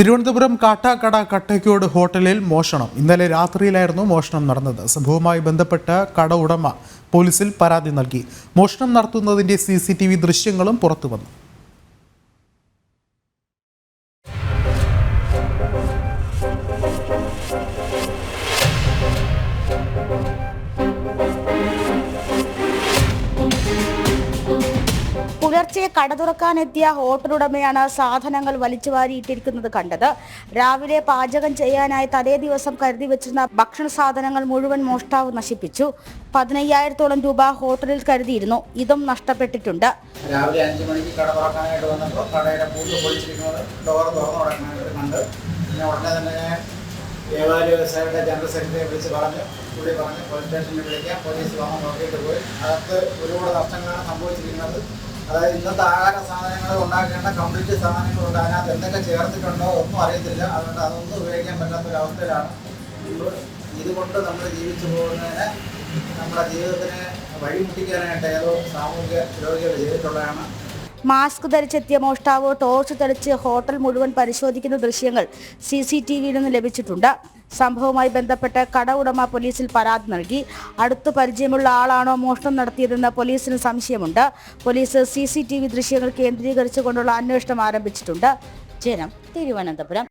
തിരുവനന്തപുരം കാട്ടാക്കട കട്ടയ്ക്കോട് ഹോട്ടലിൽ മോഷണം. ഇന്നലെ രാത്രിയിലായിരുന്നു മോഷണം നടന്നത്. സംഭവവുമായി ബന്ധപ്പെട്ട് കട ഉടമ പോലീസിൽ പരാതി നൽകി. മോഷണം നടത്തുന്നതിന്റെ സി സി ടി വി ദൃശ്യങ്ങളും പുറത്തുവന്നു പുലർച്ചെ കട തുറക്കാനെത്തിയ ഹോട്ടലുടമയാണ് സാധനങ്ങൾ വലിച്ചു വാരിയിട്ടിരിക്കുന്നത് കണ്ടത്. രാവിലെ പാചകം ചെയ്യാനായി തലേ ദിവസം കരുതി വെച്ചിരുന്ന ഭക്ഷണ സാധനങ്ങൾ മുഴുവൻ മോഷ്ടാവ് നശിപ്പിച്ചു. പതിനയ്യായിരത്തോളം രൂപ ഹോട്ടലിൽ കരുതിയിരുന്നു. ഇതും നഷ്ടപ്പെട്ടിട്ടുണ്ട്. രാവിലെ അഞ്ചു മണിക്ക് കട തുറക്കാനായിട്ട് വന്നപ്പോൾ കടയുടെ പൂട്ട് പൊളിച്ചിരിക്കുന്നത് ഡോർ തുറന്നു കണ്ട്. പിന്നെ ഉടനെ തന്നെ ഞാൻ ഏതായാലും വ്യവസായിയുടെ ജനറൽ സെക്രട്ടറിയെ വിളിച്ച് പറഞ്ഞു. പുള്ളി പറഞ്ഞു പോലീസ് സ്റ്റേഷനിൽ വിളിക്കാം. പോലീസ് വന്ന് നോക്കിയിട്ട് പോയി. അകത്ത് ഒരുപാട് നഷ്ടങ്ങളാണ് സംഭവിച്ചിരിക്കുന്നത്. അതായത് ഇന്നത്തെ ആഹാര സാധനങ്ങൾ ഉണ്ടാക്കേണ്ട കംപ്ലീറ്റ് സാധനങ്ങളുണ്ട് അതിനകത്ത് എന്തൊക്കെ ചേർത്തിട്ടുണ്ടോ ഒന്നും അറിയത്തില്ല. അതുകൊണ്ട് അതൊന്നും ഉപയോഗിക്കാൻ പറ്റാത്തൊരവസ്ഥയിലാണ്. നമ്മൾ ഇതുകൊണ്ട് നമ്മൾ ജീവിച്ചു പോകുന്നതിന് നമ്മുടെ ജീവിതത്തിനെ വഴിമുട്ടിക്കാനായിട്ട് ഏതോ സാമൂഹിക രോഗികൾ ചെയ്തിട്ടുള്ളതാണ്. മാസ്ക് ധരിച്ചെത്തിയ മോഷ്ടാവ് ടോർച്ച് തെളിച്ച് ഹോട്ടൽ മുഴുവൻ പരിശോധിക്കുന്ന ദൃശ്യങ്ങൾ സി സി ടി വിയിൽ നിന്ന് ലഭിച്ചിട്ടുണ്ട്. സംഭവവുമായി ബന്ധപ്പെട്ട് കട ഉടമ പോലീസിൽ പരാതി നൽകി. അടുത്തു പരിചയമുള്ള ആളാണോ മോഷണം നടത്തിയതെന്ന് പോലീസിന് സംശയമുണ്ട്. Police C C T V ദൃശ്യങ്ങൾ കേന്ദ്രീകരിച്ചുകൊണ്ടുള്ള അന്വേഷണം ആരംഭിച്ചിട്ടുണ്ട്. ജനം തിരുവനന്തപുരം.